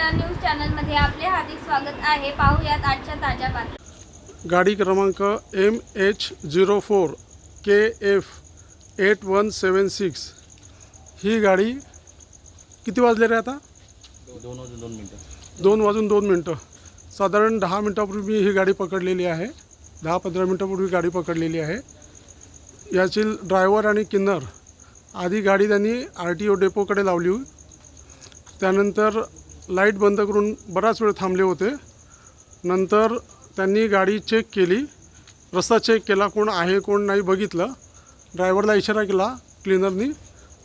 या न्यूज चॅनलमध्ये आपले हार्दिक स्वागत आहे. पाहूयात आजच्या ताज्या बातम्या. गाडी क्रमांक M H zero four K F eight one seven six. ही गाडी किती वाजले रे आता? दोन वाजून दोन मिनटं. दोन वाजून दोन मिनटं. साधारण दहा मिनटापूर्वी ही गाडी पकडलेली आहे. दहा पंधरा मिनटापूर्वी गाडी पकडलेली आहे. याची ड्रायव्हर आणि किन्नर आधी गाडी त्यांनी आर टी ओ डेपोकडे लावली त्यानंतर लाइट बंद करून बराच वेळ थांबले होते. नंतर त्यांनी गाडी चेक केली. रस्ता चेक केला कोण आहे कोण नाही बघितलं. ड्रायव्हरला इशारा केला क्लिनरनी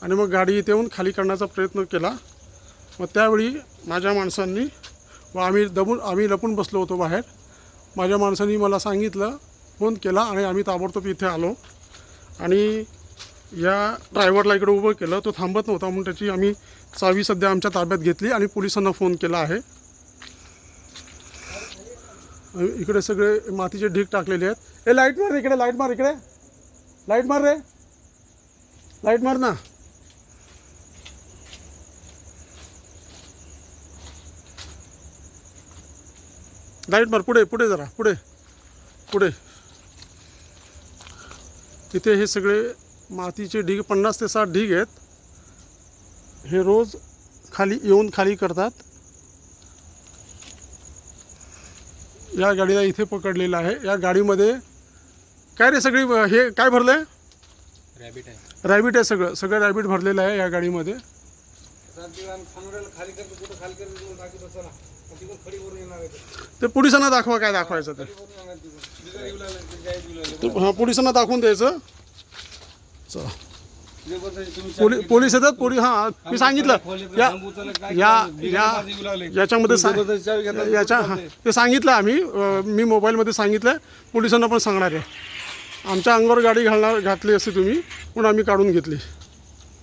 आणि मग गाडी इथे येऊन खाली करण्याचा प्रयत्न केला. मग त्यावेळी माझ्या माणसांनी व आम्ही दबून आम्ही लपून बसलो होतो बाहेर. माझ्या माणसांनी मला सांगितलं फोन केला आणि आम्ही ताबडतोब इथे आलो. आणि या ड्रायव्हरला इकडे उभं केलं. तो थांबत नव्हता म्हणून त्याची आम्ही चावी सध्या आमच्या ताब्यात घेतली आणि पोलिसांना फोन केला आहे. इकडे सगळे मातीचे ढीग टाकलेले आहेत. ए लाइट मार इकडे लाइट मार इकडे. लाइट मार रे. लाइट मार ना. लाइट मार पुढे पुढे जरा पुढे पुढे. तिथे हे सगळे मातीचे ढीग पन्नास ते साठ ढीग आहेत. हे रोज खाली येऊन खाली करतात. या गाडीला इथे पकडलेलं आहे. या गाडीमध्ये काय रे सगळी हे काय भरलं आहे रॅबिट आहे. रॅबिट आहे सगळं. सगळं रॅबिट भरलेलं आहे या गाडीमध्ये. ते. पोलिसांना दाखवा काय दाखवायचं ते. ते हां पोलिसांना दाखवून द्यायचं. चला. पोली पोलीस येतात? पोलीस हां मी सांगितलं. या या या याच्यामध्ये याच्या हां ते सांगितलं आम्ही मी मोबाईलमध्ये सांगितलं पोलिसांना पण सांगणार आहे. आमच्या अंगावर गाडी घालणार घातली असती तुम्ही म्हणून आम्ही काढून घेतली.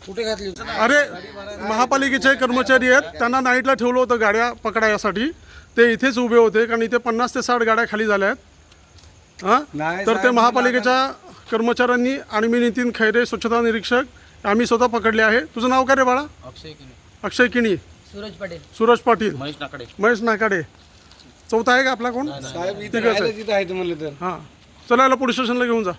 कुठे घातली अरे महापालिकेचे कर्मचारी आहेत त्यांना नाईटला ठेवलं होतं गाड्या पकडायसाठी. ते इथेच उभे होते कारण इथे पन्नास ते साठ गाड्या खाली झाल्या आहेत. हां? तर ते महापालिकेच्या कर्मचाऱ्यांनी आणि मी नितीन खैरे स्वच्छता निरीक्षक आम्ही स्वतः पकडले आहे. तुझं नाव काय रे बाळा? अक्षय किनी. अक्षय किणी सूरज पटेल. सूरज पाटील. महेश नाकडे. महेश नाकाडे. चौथा आहे का आपला कोण? साहेब इथे आहे, राहायला तिथे आहे म्हणलं तर. हां. चला याला पोलीस स्टेशनला घेऊन जा.